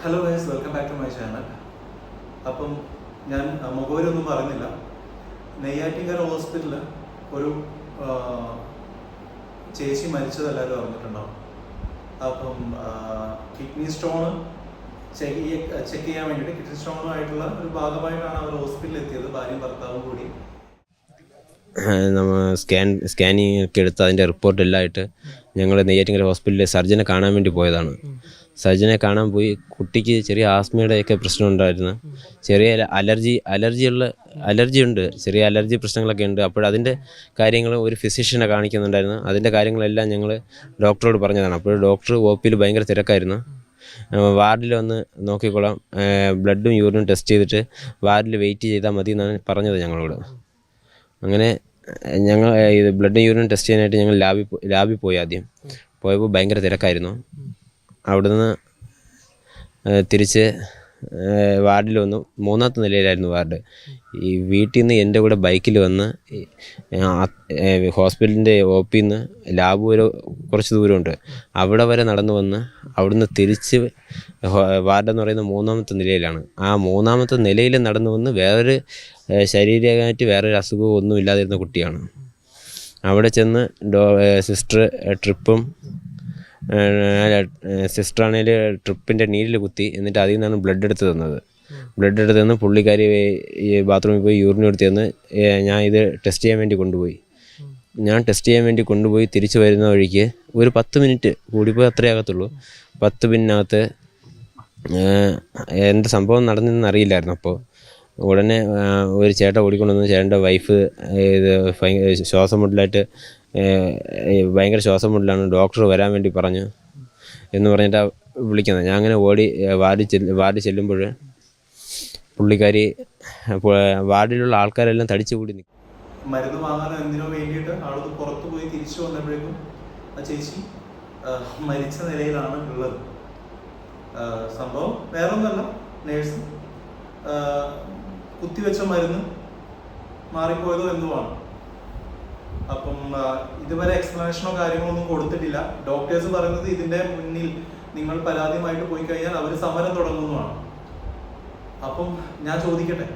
Hello guys welcome back to my channel അപ്പം ഞാൻ മുഖവരൊന്നും പറയുന്നില്ല. നെയ്യാറ്റിങ്കര ഹോസ്പിറ്റലിൽ ഒരു ചേച്ചി മരിച്ചതെല്ലാവരും അറിഞ്ഞിട്ടുണ്ടാവും. അപ്പം കിഡ്നി സ്റ്റോൺ ചെക്ക് ചെക്ക് ചെയ്യാൻ വേണ്ടിയിട്ട് കിഡ്നി സ്റ്റോണുമായിട്ടുള്ള ഒരു ഭാഗമായിട്ടാണ് അവർ ഹോസ്പിറ്റലിൽ എത്തിയത്. ഭാര്യയും ഭർത്താവും കൂടി. നമ്മൾ സ്കാൻ സ്കാനിങ് ഒക്കെ എടുത്ത് അതിന്റെ റിപ്പോർട്ട് എല്ലാമായിട്ട് ഞങ്ങൾ നെയ്യാറ്റിങ്കര ഹോസ്പിറ്റലിൽ സർജനെ കാണാൻ വേണ്ടി പോയതാണ്. സർജനെ കാണാൻ പോയി. കുട്ടിക്ക് ചെറിയ ആസ്മയുടെ ഒക്കെ പ്രശ്നം ഉണ്ടായിരുന്നു ചെറിയ അലർജി അലർജിയുള്ള അലർജി ഉണ്ട് ചെറിയ അലർജി പ്രശ്നങ്ങളൊക്കെ ഉണ്ട്. അപ്പോൾ അതിന്റെ കാര്യങ്ങൾ ഒരു ഫിസിഷ്യനെ കാണിക്കുന്നുണ്ടായിരുന്നു. അതിന്റെ കാര്യങ്ങളെല്ലാം ഞങ്ങൾ ഡോക്ടറോട് പറഞ്ഞതാണ്. അപ്പോൾ ഡോക്ടർ ഒ പിയിൽ ഭയങ്കര തിരക്കായിരുന്നു. വാർഡിൽ വന്ന് നോക്കിക്കോളാം. ബ്ലഡും യൂറിനും ടെസ്റ്റ് ചെയ്തിട്ട് വാർഡിൽ വെയിറ്റ് ചെയ്താൽ മതി എന്നാണ് പറഞ്ഞത് ഞങ്ങളോട്. അങ്ങനെ ഞങ്ങൾ ഇത് ബ്ലഡും യൂറിനും ടെസ്റ്റ് ചെയ്യാനായിട്ട് ഞങ്ങൾ ലാബിൽ ലാബിൽ പോയി ആദ്യം. പോയപ്പോൾ ഭയങ്കര തിരക്കായിരുന്നു. അവിടുന്ന് തിരിച്ച് വാർഡിൽ വന്നു. മൂന്നാമത്തെ നിലയിലായിരുന്നു വാർഡ്. ഈ വീട്ടിൽ നിന്ന് എന്റെ കൂടെ ബൈക്കിൽ വന്ന് ഹോസ്പിറ്റലിന്റെ ഒ പിയിൽ നിന്ന് ലാബ് വരെ കുറച്ച് ദൂരമുണ്ട്. അവിടെ വരെ നടന്നു വന്ന് അവിടുന്ന് തിരിച്ച് വാർഡ് വാർഡെന്ന് പറയുന്ന മൂന്നാമത്തെ നിലയിലാണ്. ആ മൂന്നാമത്തെ നിലയിൽ നടന്നു വന്ന് വേറൊരു ശരീരമായിട്ട് വേറൊരു അസുഖവും ഒന്നും ഇല്ലാതിരുന്ന കുട്ടിയാണ്. അവിടെ ചെന്ന് ഡോ സിസ്റ്റർ ട്രിപ്പും സിസ്റ്ററാണെങ്കിൽ ട്രിപ്പിന്റെ നീരിൽ കുത്തി എന്നിട്ട് അതിൽ നിന്നാണ് ബ്ലഡ് എടുത്ത് തന്നത്. ബ്ലഡ് എടുത്ത് തന്ന് പുള്ളിക്കാരി ഈ ബാത്റൂമിൽ പോയി യൂറിൻ എടുത്ത് തന്ന് ഞാൻ ഇത് ടെസ്റ്റ് ചെയ്യാൻ വേണ്ടി കൊണ്ടുപോയി. ഞാൻ ടെസ്റ്റ് ചെയ്യാൻ വേണ്ടി കൊണ്ടുപോയി തിരിച്ചു വരുന്ന വഴിക്ക് ഒരു പത്ത് മിനിറ്റ് കൂടിപ്പോയി അത്രേ ആകത്തുള്ളൂ. പത്ത് മിനിറ്റിനകത്ത് എന്ത് സംഭവം നടന്നെന്ന് അറിയില്ലായിരുന്നു അപ്പോൾ ഉടനെ ഒരു ചേട്ട ഓടിക്കൊണ്ടുവന്ന് ചേട്ടന്റെ വൈഫ് ഇത് ശ്വാസം മുട്ടലായിട്ട് ഭയങ്കര ശ്വാസം മുട്ടിലാണ് ഡോക്ടർ വരാൻ വേണ്ടി പറഞ്ഞു എന്ന് പറഞ്ഞിട്ടാണ് വിളിക്കുന്നത്. ഞാൻ അങ്ങനെ ഓടി വാർഡിൽ ചെല്ല് വാർഡിൽ ചെല്ലുമ്പോൾ പുള്ളിക്കാരി വാർഡിലുള്ള ആൾക്കാരെല്ലാം തടിച്ചു കൂടി നിൽക്കും മരുന്ന് വാങ്ങാനോ എന്തിനോ വേണ്ടിയിട്ട് ആളത് പുറത്തു പോയി തിരിച്ചു വന്നപ്പോഴേക്കും ആ ചേച്ചി മരിച്ച നിലയിലാണ് ഉള്ളത്. സംഭവം വേറൊന്നല്ല നേഴ്സ് കുത്തിവെച്ച മരുന്ന് മാറിപ്പോയതോ എന്തുമാണ് അപ്പം ഇതുവരെ എക്സ്പ്ലനേഷനോ കാര്യങ്ങളോ ഒന്നും കൊടുത്തിട്ടില്ല. ഡോക്ടേഴ്സ് പറയുന്നത് ഇതിന്റെ മുന്നിൽ നിങ്ങൾ പരാതിയുമായിട്ട് പോയി കഴിഞ്ഞാൽ അവർ സമരം തുടങ്ങുന്നതാണ്. അപ്പം ഞാൻ ചോദിക്കട്ടെ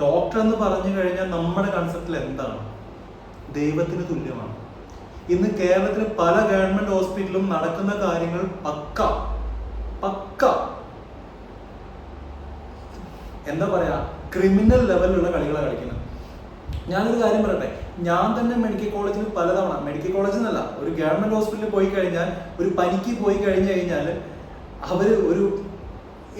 ഡോക്ടർ എന്ന് പറഞ്ഞു കഴിഞ്ഞാൽ നമ്മുടെ കൺസെപ്റ്റിൽ എന്താണ്? ദൈവത്തിന് തുല്യമാണ്. ഇന്ന് കേരളത്തിൽ പല ഗവൺമെന്റ് ഹോസ്പിറ്റലും നടക്കുന്ന കാര്യങ്ങൾ പക്ക പക്ക. എന്താ പറയാ? ക്രിമിനൽ ലെവലിലുള്ള കളികളാണ് കളിക്കുന്നത്. ഞാനൊരു കാര്യം പറയട്ടെ ഞാൻ തന്നെ മെഡിക്കൽ കോളേജിൽ പലതവണ മെഡിക്കൽ കോളേജിൽ നിന്നല്ല ഒരു ഗവൺമെന്റ് ഹോസ്പിറ്റലിൽ പോയി കഴിഞ്ഞാൽ ഒരു പനിക്ക് പോയി കഴിഞ്ഞു കഴിഞ്ഞാൽ അവർ ഒരു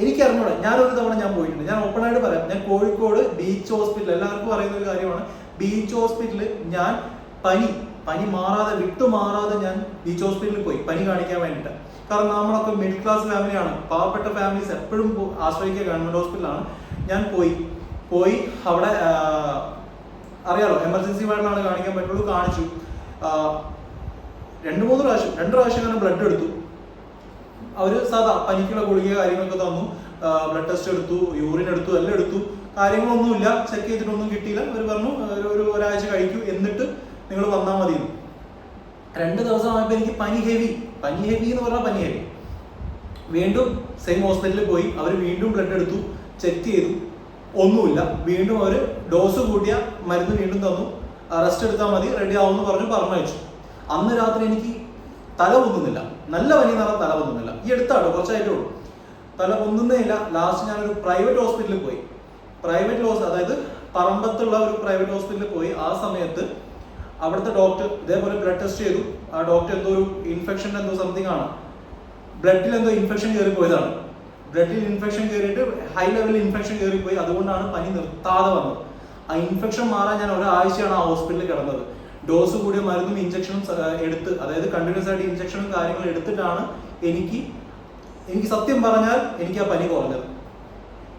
എനിക്ക് അറിഞ്ഞൂടാ ഒരു തവണ ഞാൻ പോയിട്ടുണ്ട്. ഞാൻ ഓപ്പൺ ആയിട്ട് പറയാം ഞാൻ കോഴിക്കോട് ബീച്ച് ഹോസ്പിറ്റൽ എല്ലാവർക്കും അറിയുന്ന ഒരു കാര്യമാണ്. ബീച്ച് ഹോസ്പിറ്റലിൽ ഞാൻ പനി പനി മാറാതെ വിട്ടു മാറാതെ ഞാൻ ബീച്ച് ഹോസ്പിറ്റലിൽ പോയി പനി കാണിക്കാൻ വേണ്ടിയിട്ട്. കാരണം നമ്മളൊക്കെ മിഡിൽ ക്ലാസ് ഫാമിലിയാണ് പാവപ്പെട്ട ഫാമിലീസ് എപ്പോഴും ആശ്രയിക്കുക ഗവൺമെന്റ് ഹോസ്പിറ്റലാണ് ഞാൻ പോയി പോയി അവിടെ അറിയാലോ എമർജൻസി വേണമെന്നാണ് കാണിക്കാൻ പറ്റുള്ളൂ കാണിച്ചു. രണ്ട് മൂന്ന് പ്രാവശ്യം രണ്ട് പ്രാവശ്യം ഞാൻ ബ്ലഡ് എടുത്തു. അവർ സാധാ പനിക്കുള്ള ഗുളിക കാര്യങ്ങളൊക്കെ തന്നു. ബ്ലഡ് ടെസ്റ്റ് എടുത്തു യൂറിൻ എടുത്തു എല്ലാം എടുത്തു. കാര്യങ്ങളൊന്നുമില്ല ചെക്ക് ചെയ്തിട്ടൊന്നും കിട്ടിയില്ല. അവർ പറഞ്ഞു ഒരു- ഒരു ഒരാഴ്ച കഴിക്കൂ എന്നിട്ട് നിങ്ങൾ വന്നാൽ മതി രണ്ട് ദിവസം ആയപ്പോൾ എനിക്ക് പനി ഹെവി പനി ഹെവി എന്ന് പറഞ്ഞാൽ പനി ഹെവി വീണ്ടും സെയിം ഹോസ്പിറ്റലിൽ പോയി അവർ വീണ്ടും ബ്ലഡ് എടുത്തു ചെക്ക് ചെയ്തു. ഒന്നുമില്ല. വീണ്ടും അവർ ഡോസ് കൂട്ടിയ മരുന്ന് വീണ്ടും തന്നു. റെസ്റ്റ് എടുത്താൽ മതി റെഡി ആവുമെന്ന് പറഞ്ഞ് പറഞ്ഞയച്ചു. അന്ന് രാത്രി എനിക്ക് തല പൊന്നുന്നില്ല നല്ല വലിയ നിറ തല പൊന്നുന്നില്ല ഈ എടുത്താട്ടോ കുറച്ചായിട്ടേ ഉള്ളൂ. തല പൊന്നുന്നേ ഇല്ല ലാസ്റ്റ് ഞാനൊരു പ്രൈവറ്റ് ഹോസ്പിറ്റലിൽ പോയി. പ്രൈവറ്റ് ഹോസ് അതായത് പറമ്പത്തുള്ള ഒരു പ്രൈവറ്റ് ഹോസ്പിറ്റലിൽ പോയി. ആ സമയത്ത് അവിടുത്തെ ഡോക്ടർ ഇതേപോലെ ബ്ലഡ് ടെസ്റ്റ് ചെയ്തു. ആ ഡോക്ടർ എന്തോ ഒരു ഇൻഫെക്ഷൻ എന്തോ സംതിങ് ആണ്. ബ്ലഡിൽ എന്തോ ഇൻഫെക്ഷൻ കയറി പോയതാണ്. ബ്ലഡിൽ ഇൻഫെക്ഷൻ കയറിയിട്ട് ഹൈ ലെവലിൽ ഇൻഫെക്ഷൻ കയറിപ്പോയി അതുകൊണ്ടാണ് പനി നിർത്താതെ വന്നത്. ആ ഇൻഫെക്ഷൻ മാറാൻ ഞാൻ ഒരാഴ്ചയാണ് ആ ഹോസ്പിറ്റലിൽ കിടന്നത്. ഡോസ് കൂടിയ മരുന്നും ഇഞ്ചക്ഷനും എടുത്ത് അതായത് കണ്ടിന്യൂസ് ആയിട്ട് ഇഞ്ചക്ഷനും കാര്യങ്ങളും എടുത്തിട്ടാണ് എനിക്ക് എനിക്ക് സത്യം പറഞ്ഞാൽ എനിക്ക് ആ പനി കുറഞ്ഞത്.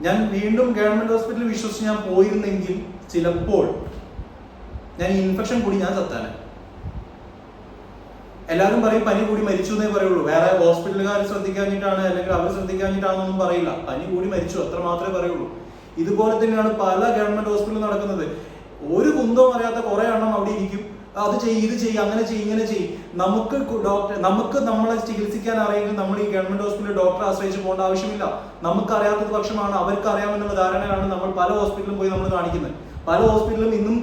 ഞാൻ വീണ്ടും ഗവൺമെന്റ് ഹോസ്പിറ്റലിൽ വിശ്വസിച്ച് ഞാൻ പോയിരുന്നെങ്കിൽ ചിലപ്പോൾ ഞാൻ ഇൻഫെക്ഷൻ കൂടി ഞാൻ ചത്താനെ എല്ലാവരും പറയും പനി കൂടി മരിച്ചു എന്നേ പറയുള്ളൂ. വേറെ ഹോസ്പിറ്റലുകാർ ശ്രദ്ധിക്കാഞ്ഞിട്ടാണ് അല്ലെങ്കിൽ അവർ ശ്രദ്ധിക്കാഞ്ഞിട്ടാണെന്നൊന്നും പറയില്ല. പനി കൂടി മരിച്ചു അത്ര മാത്രമേ പറയുള്ളൂ. ഇതുപോലെ തന്നെയാണ് പല ഗവൺമെന്റ് ഹോസ്പിറ്റലിൽ നടക്കുന്നത്. ഒരു കുന്തവും അറിയാത്ത കുറെ എണ്ണം അവിടെ ഇരിക്കും. അത് ചെയ്യ് ഇത് ചെയ്യ് അങ്ങനെ ചെയ്യ് ഇങ്ങനെ ചെയ്യ്. നമുക്ക് ഡോക്ടർ നമുക്ക് നമ്മളെ ചികിത്സിക്കാൻ അറിയെങ്കിൽ നമ്മൾ ഈ ഗവൺമെന്റ് ഹോസ്പിറ്റലിൽ ഡോക്ടറെ ആശ്രയിച്ച് പോകേണ്ട ആവശ്യമില്ല. നമുക്ക് അറിയാത്തത് പക്ഷമാണ് അവർക്ക് അറിയാമെന്നുള്ള ധാരണയാണ് നമ്മൾ പല ഹോസ്പിറ്റലിലും പോയി നമ്മൾ കാണിക്കുന്നത്. പല ഹോസ്പിറ്റലിലും ഇന്നും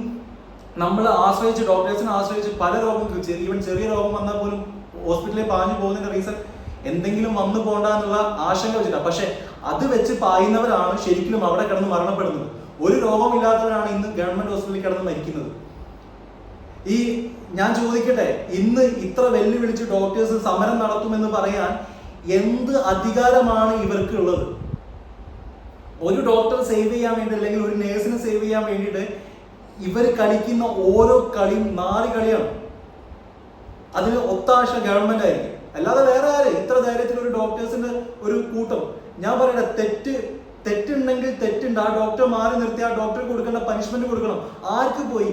നമ്മൾ ആശ്രയിച്ച് ഡോക്ടേഴ്സിനെ ആശ്രയിച്ച് പല രോഗം ഈവൻ ചെറിയ രോഗം വന്നാൽ പോലും ഹോസ്പിറ്റലിൽ പാഞ്ഞു പോകുന്നതിന്റെ റീസൺ എന്തെങ്കിലും വന്നു പോകണ്ട എന്നുള്ള ആശങ്ക വെച്ചിട്ടാണ് പക്ഷെ അത് വെച്ച് പായുന്നവരാണ് ശരിക്കും അവിടെ കിടന്ന് മരണപ്പെടുന്നത്. ഒരു രോഗമില്ലാത്തവരാണ് ഇന്ന് ഗവൺമെന്റ് ഹോസ്പിറ്റലിൽ കിടന്ന് മരിക്കുന്നത്. ഈ ഞാൻ ചോദിക്കട്ടെ ഇന്ന് ഇത്ര വെല്ലുവിളിച്ച് ഡോക്ടേഴ്സ് സമരം നടത്തുമെന്ന് പറയാൻ എന്ത് അധികാരമാണ് ഇവർക്ക് ഉള്ളത്? ഒരു ഡോക്ടറെ സേവ് ചെയ്യാൻ വേണ്ടി അല്ലെങ്കിൽ ഒരു നേഴ്സിനെ സേവ് ചെയ്യാൻ വേണ്ടിയിട്ട് ഇവർ കളിക്കുന്ന ഓരോ കളിയും നാല് കളിയാണ്. അതിൽ ഒത്താശ ഗവൺമെന്റ് ആയിരിക്കും. അല്ലാതെ വേറെ ആര്? ഇത്ര ധൈര്യത്തിൽ ഒരു ഡോക്ടേഴ്സിന്റെ ഒരു കൂട്ടം. ഞാൻ പറയട്ടെ തെറ്റ് തെറ്റുണ്ടെങ്കിൽ തെറ്റുണ്ട്. ആ ഡോക്ടർ മാറി നിർത്തി ആ ഡോക്ടർ കൊടുക്കേണ്ട പനിഷ്മെന്റ് കൊടുക്കണം. ആർക്ക് പോയി?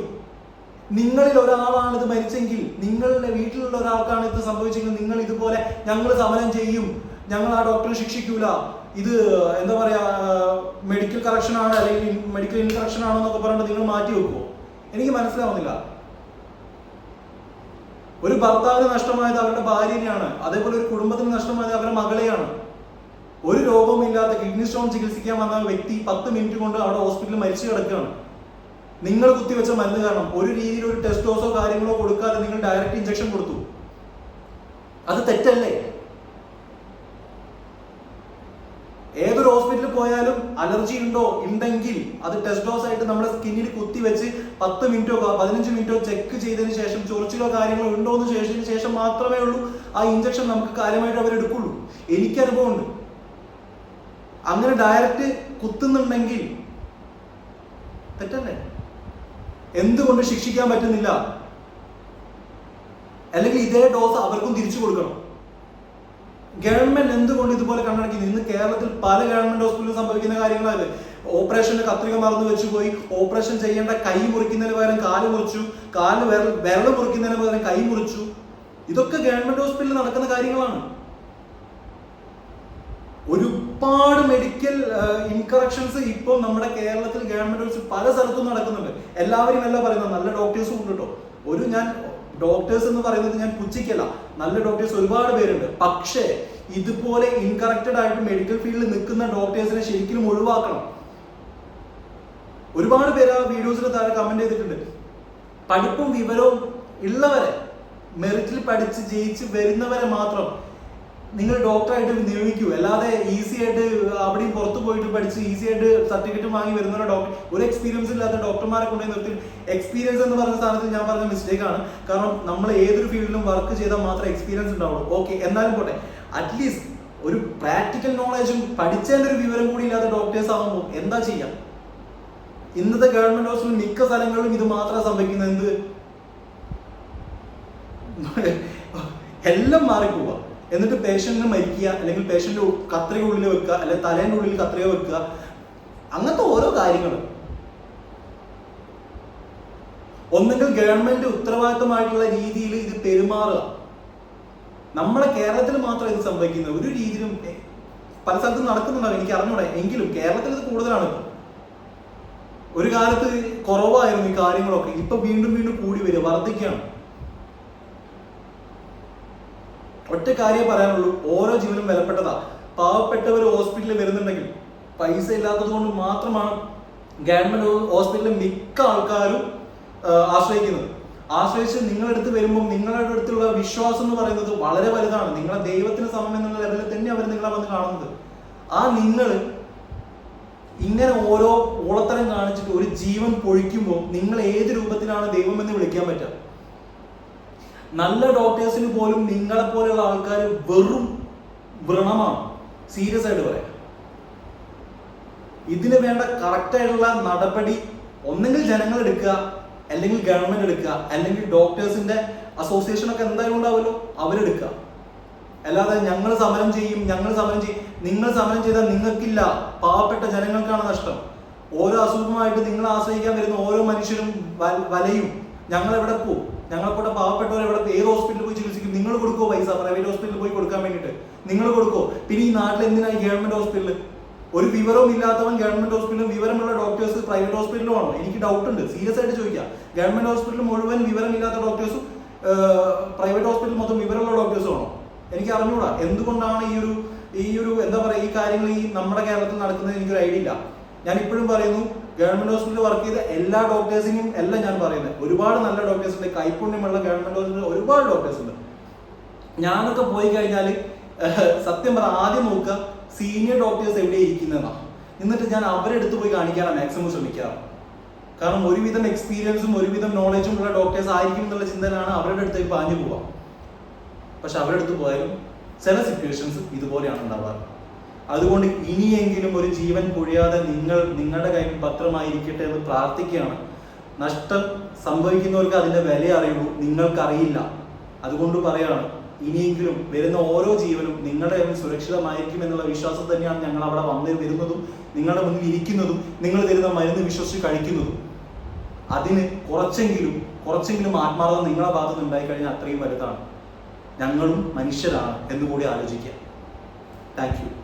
നിങ്ങളിൽ ഒരാളാണ് ഇത് മരിച്ചെങ്കിൽ നിങ്ങളുടെ വീട്ടിലുള്ള ഒരാൾക്കാണ് ഇത് സംഭവിച്ചെങ്കിൽ നിങ്ങൾ ഇതുപോലെ ഞങ്ങൾ സമരം ചെയ്യും. ഞങ്ങൾ ആ ഡോക്ടറെ ശിക്ഷിക്കൂല. ഇത് എന്താ പറയാ മെഡിക്കൽ കറക്ഷൻ ആണ് അല്ലെങ്കിൽ മെഡിക്കൽ ഇൻകറക്ഷൻ ആണോ എന്നൊക്കെ പറഞ്ഞിട്ട് നിങ്ങൾ മാറ്റി വെക്കുമോ എനിക്ക് മനസ്സിലാവുന്നില്ല. ഒരു ഭർത്താവിന് നഷ്ടമായത് അവരുടെ ഭാര്യനെയാണ് അതേപോലെ ഒരു കുടുംബത്തിന് നഷ്ടമായത് അവരുടെ മകളെയാണ്. ഒരു രോഗവുമില്ലാത്ത കിഡ്നി സ്റ്റോൺ ചികിത്സിക്കാൻ വന്ന വ്യക്തി പത്ത് മിനിറ്റ് കൊണ്ട് അവിടെ ഹോസ്പിറ്റലിൽ മരിച്ചു കിടക്കുകയാണ്. നിങ്ങൾ കുത്തിവെച്ച മരുന്ന് കാരണം ഒരു രീതിയിൽ ഒരു ടെസ്റ്റ് ഡോസോ കാര്യങ്ങളോ കൊടുക്കാതെ നിങ്ങൾ ഡയറക്റ്റ് ഇഞ്ചക്ഷൻ കൊടുത്തു. അത് തെറ്റല്ലേ? ഏതൊരു ഹോസ്പിറ്റലിൽ പോയാലും അലർജി ഉണ്ടോ ഉണ്ടെങ്കിൽ അത് ടെസ്റ്റ് ഡോസ് ആയിട്ട് നമ്മുടെ സ്കിന്നിൽ കുത്തി വെച്ച് പത്ത് മിനിറ്റോ പതിനഞ്ച് മിനിറ്റോ ചെക്ക് ചെയ്തതിന് ശേഷം ചൊറിച്ചിലോ കാര്യങ്ങളോ ഉണ്ടോ എന്ന് ശേഷത്തിന് ശേഷം മാത്രമേ ഉള്ളൂ ആ ഇഞ്ചക്ഷൻ നമുക്ക് കാര്യമായിട്ട് അവരെടുക്കുള്ളൂ എനിക്ക് അനുഭവമുണ്ട് അങ്ങനെ ഡയറക്റ്റ് കുത്തുന്നുണ്ടെങ്കിൽ തെറ്റല്ലേ? എന്തുകൊണ്ട് ശിക്ഷിക്കാൻ പറ്റുന്നില്ല? അല്ലെങ്കിൽ ഇതേ ഡോസ് അവർക്കും തിരിച്ചു കൊടുക്കണം. ഗവൺമെന്റ് എന്തുകൊണ്ട് ഇതുപോലെ കണ്ണടക്കുന്നു ഇന്ന് കേരളത്തിൽ പല ഗവൺമെന്റ് ഹോസ്പിറ്റലിൽ സംഭവിക്കുന്ന കാര്യങ്ങളാണ്. ഓപ്പറേഷൻ കത്രിക മറന്നു വെച്ചു പോയി. ഓപ്പറേഷൻ ചെയ്യേണ്ട കൈ മുറിക്കുന്നതിന് പകരം കാൽ മുറിച്ചു. കാൽ വിരൽ വിരൽ മുറിക്കുന്നതിന് പകരം കൈ മുറിച്ചു. ഇതൊക്കെ ഗവൺമെന്റ് ഹോസ്പിറ്റലിൽ നടക്കുന്ന കാര്യങ്ങളാണ്. ഒരുപാട് മെഡിക്കൽ ഇൻകറക്ഷൻസ് ഇപ്പോൾ നമ്മുടെ കേരളത്തിൽ ഗവൺമെന്റ് ഹോസ്പിറ്റൽ പല സ്ഥലത്തും നടക്കുന്നുണ്ട്. എല്ലാവരും എല്ലാം പറയുന്നത് നല്ല ഡോക്ടേഴ്സും ഉണ്ട് കേട്ടോ ഒരു ഞാൻ ഡോക്ടേഴ്സ് എന്ന് പറയുന്നത് ഞാൻ പുച്ഛിക്കല്ല. നല്ല ഡോക്ടേഴ്സ് ഒരുപാട് പേരുണ്ട്. പക്ഷേ ഇതുപോലെ ഇൻകറക്റ്റഡ് ആയിട്ട് മെഡിക്കൽ ഫീൽഡിൽ നിൽക്കുന്ന ഡോക്ടേഴ്സിനെ ശരിക്കും ഒഴിവാക്കണം. ഒരുപാട് പേര് ആ വീഡിയോസിന് താഴെ കമന്റ് ചെയ്തിട്ടുണ്ട്. പഠിപ്പും വിവരവും ഉള്ളവരെ മെറിറ്റിൽ പഠിച്ച് ജയിച്ച് വരുന്നവരെ മാത്രം നിങ്ങൾ ഡോക്ടറായിട്ട് നിയമിക്കൂ അല്ലാതെ ഈസി ആയിട്ട് അവിടെയും പുറത്ത് പോയിട്ട് പഠിച്ച് ഈസി ആയിട്ട് സർട്ടിഫിക്കറ്റ് വാങ്ങി വരുന്ന ഡോക്ടർ ഒരു എക്സ്പീരിയൻസ് ഇല്ലാത്ത ഡോക്ടർമാരെ കൊണ്ടുപോയി നിർത്തി. എക്സ്പീരിയൻസ് എന്ന് പറഞ്ഞ സ്ഥാനത്ത് ഞാൻ പറഞ്ഞ മിസ്റ്റേക്ക് ആണ്. കാരണം നമ്മൾ ഏതൊരു ഫീൽഡിലും വർക്ക് ചെയ്താൽ മാത്രമേ എക്സ്പീരിയൻസ് ഉണ്ടാവുള്ളൂ. ഓക്കെ എന്നാലും പോട്ടെ. അറ്റ്ലീസ്റ്റ് ഒരു പ്രാക്ടിക്കൽ നോളജും പഠിച്ചതിന്റെ ഒരു വിവരം കൂടി ഇല്ലാത്ത ഡോക്ടേഴ്സ് ആകുമ്പോൾ എന്താ ചെയ്യാം? ഇന്നത്തെ ഗവൺമെന്റ് ഹോസ്പിറ്റൽ മിക്ക സ്ഥലങ്ങളിലും ഇത് മാത്രം സംഭവിക്കുന്നത് എന്ത്? എല്ലാം മാറിപ്പോവുക എന്നിട്ട് പേഷ്യന്റിന് മരിക്കുക അല്ലെങ്കിൽ പേഷ്യന്റ് കത്രിക ഉള്ളിൽ വെക്കുക അല്ലെങ്കിൽ തലേന്റെ ഉള്ളിൽ കത്രിക വെക്കുക അങ്ങനത്തെ ഓരോ കാര്യങ്ങൾ ഒന്നെങ്കിൽ ഗവൺമെന്റ് ഉത്തരവാദിത്തമായിട്ടുള്ള രീതിയിൽ ഇത് പെരുമാറുക. നമ്മളെ കേരളത്തിൽ മാത്രം ഇത് സംഭവിക്കുന്നത്. ഒരു രീതിയിലും പല സ്ഥലത്തും നടക്കുന്നുണ്ടാവും എനിക്ക് അറിഞ്ഞൂടെ. എങ്കിലും കേരളത്തിൽ ഇത് കൂടുതലാണ് ഒരു കാലത്ത് കുറവായിരുന്നു ഈ കാര്യങ്ങളൊക്കെ. ഇപ്പൊ വീണ്ടും വീണ്ടും കൂടി വരിക വർദ്ധിക്കുകയാണ്. ഒറ്റ കാര്യം പറയാനുള്ളൂ. ഓരോ ജീവനും വിലപ്പെട്ടതാ. പാവപ്പെട്ടവർ ഹോസ്പിറ്റലിൽ വരുന്നുണ്ടെങ്കിൽ പൈസ ഇല്ലാത്തത് കൊണ്ട് മാത്രമാണ് ഗവൺമെന്റ് ഹോസ്പിറ്റലിൽ മിക്ക ആൾക്കാരും ആശ്രയിക്കുന്നത്. ആശ്രയിച്ച് നിങ്ങളടുത്ത് വരുമ്പോൾ നിങ്ങളുടെ അടുത്തുള്ള വിശ്വാസം എന്ന് പറയുന്നത് വളരെ വലുതാണ്. നിങ്ങളെ ദൈവത്തിന് സമം എന്നുള്ള ലെവലിൽ തന്നെ അവർ നിങ്ങളെ വന്ന് കാണുന്നത്. ആ നിങ്ങൾ ഇങ്ങനെ ഓരോ ഓളത്തരം കാണിച്ചിട്ട് ഒരു ജീവൻ പൊഴിക്കുമ്പോൾ നിങ്ങൾ ഏത് രൂപത്തിലാണ് ദൈവം എന്ന് വിളിക്കാൻ പറ്റുക? നല്ല ഡോക്ടേഴ്സിന് പോലും നിങ്ങളെ പോലെയുള്ള ആൾക്കാർ വെറും വ്രണമാണ്. സീരിയസ് ആയിട്ട് പറയാം. ഇതിന് വേണ്ട കറക്റ്റ് ആയിട്ടുള്ള നടപടി ഒന്നെങ്കിൽ ജനങ്ങൾ എടുക്കുക അല്ലെങ്കിൽ ഗവൺമെന്റ് എടുക്കുക അല്ലെങ്കിൽ ഡോക്ടേഴ്സിന്റെ അസോസിയേഷൻ ഒക്കെ എന്തായാലും ഉണ്ടാവുമല്ലോ അവരെടുക്കുക. അല്ലാതെ ഞങ്ങൾ സമരം ചെയ്യും ഞങ്ങൾ സമരം ചെയ്യും. നിങ്ങൾ സമരം ചെയ്താൽ നിങ്ങൾക്കില്ല. പാവപ്പെട്ട ജനങ്ങൾക്കാണ് നഷ്ടം. ഓരോ അസുഖമായിട്ട് നിങ്ങൾ ആശ്രയിക്കാൻ വരുന്ന ഓരോ മനുഷ്യരും വലയും. ഞങ്ങൾ എവിടെ പോകും ഞങ്ങളെ കൂടെ പാവപ്പെട്ടവർ എവിടെ ഏത് ഹോസ്പിറ്റലിൽ പോയി ചികിത്സിക്കും? നിങ്ങൾ കൊടുക്കുമോ പൈസ? പ്രൈവറ്റ് ഹോസ്പിറ്റലിൽ പോയി കൊടുക്കാൻ വേണ്ടിയിട്ട്. നിങ്ങൾ കൊടുക്കുമോ പിന്നെ ഈ നാട്ടിൽ എന്തിനായി ഗവൺമെന്റ് ഹോസ്പിറ്റലിൽ ഒരു വിവരവും ഇല്ലാത്തവൻ ഗവൺമെന്റ് ഹോസ്പിറ്റലും വിവരമുള്ള ഡോക്ടേഴ്സ് പ്രൈവറ്റ് ഹോസ്പിറ്റലും ആണോ? എനിക്ക് ഡൗട്ട് ഉണ്ട്. സീരിയസ് ആയിട്ട് ചോദിക്കാം. ഗവൺമെന്റ് ഹോസ്പിറ്റലിൽ മുഴുവൻ വിവരമില്ലാത്ത ഡോക്ടേഴ്സും പ്രൈവറ്റ് ഹോസ്പിറ്റൽ മൊത്തം വിവരമുള്ള ഡോക്ടേഴ്സും ആണോ? എനിക്ക് അറിഞ്ഞുകൂടാ എന്തുകൊണ്ടാണ് ഈ ഒരു ഈ ഒരു എന്താ പറയുക ഈ കാര്യങ്ങൾ ഈ നമ്മുടെ കേരളത്തിൽ നടക്കുന്നത് എനിക്കൊരു ഐഡിയ ഇല്ല. ഞാൻ ഇപ്പോഴും പറയുന്നു ഗവൺമെന്റ് ഹോസ്പിറ്റലിൽ വർക്ക് ചെയ്ത എല്ലാ ഡോക്ടേഴ്സിനെയും എല്ലാം ഞാൻ പറയുന്നത്. ഒരുപാട് നല്ല ഡോക്ടേഴ്സ് ഉണ്ട്. കൈപ്പുണ്യമുള്ള ഗവൺമെന്റ് ഹോസ്പിറ്റലിൽ ഒരുപാട് ഡോക്ടേഴ്സ് ഉണ്ട്. ഞാനൊക്കെ പോയി കഴിഞ്ഞാൽ സത്യം പറ ആദ്യം നോക്കുക സീനിയർ ഡോക്ടേഴ്സ് എവിടെ ഇരിക്കുന്നതാണ് എന്നിട്ട് ഞാൻ അവരെ അടുത്ത് പോയി കാണിക്കാനാണ് മാക്സിമം ശ്രമിക്കാറ്. കാരണം ഒരുവിധം എക്സ്പീരിയൻസും ഒരുവിധം നോളജും ഉള്ള ഡോക്ടേഴ്സ് ആയിരിക്കും എന്നുള്ള ചിന്തയിലാണ് അവരുടെ അടുത്തേക്ക് പാഞ്ഞു പോവാം പക്ഷെ അവരുടെ അടുത്ത് പോയാലും ചില സിറ്റുവേഷൻസ് ഇതുപോലെയാണ് ഉണ്ടാവാറ്. അതുകൊണ്ട് ഇനിയെങ്കിലും ഒരു ജീവൻ പൊഴിയാതെ നിങ്ങൾ നിങ്ങളുടെ കയ്യിൽ പത്രമായിരിക്കട്ടെ എന്ന് പ്രാർത്ഥിക്കുകയാണ്. നഷ്ടം സംഭവിക്കുന്നവർക്ക് അതിന്റെ വില അറിയുള്ളൂ. നിങ്ങൾക്കറിയില്ല. അതുകൊണ്ട് പറയാണ് ഇനിയെങ്കിലും വരുന്ന ഓരോ ജീവനും നിങ്ങളുടെ കയ്യിൽ സുരക്ഷിതമായിരിക്കും എന്നുള്ള വിശ്വാസം തന്നെയാണ് ഞങ്ങൾ അവിടെ വന്ന് വരുന്നതും നിങ്ങളുടെ മുന്നിൽ ഇരിക്കുന്നതും നിങ്ങൾ തരുന്ന മരുന്ന് വിശ്വസിച്ച് കഴിക്കുന്നതും. അതിന് കുറച്ചെങ്കിലും കുറച്ചെങ്കിലും ആത്മാർത്ഥത നിങ്ങളുടെ ഭാഗത്ത് ഉണ്ടായി കഴിഞ്ഞാൽ അത്രയും വലുതാണ്. ഞങ്ങളും മനുഷ്യരാണ് എന്നുകൂടി ആലോചിക്കുക താങ്ക് യു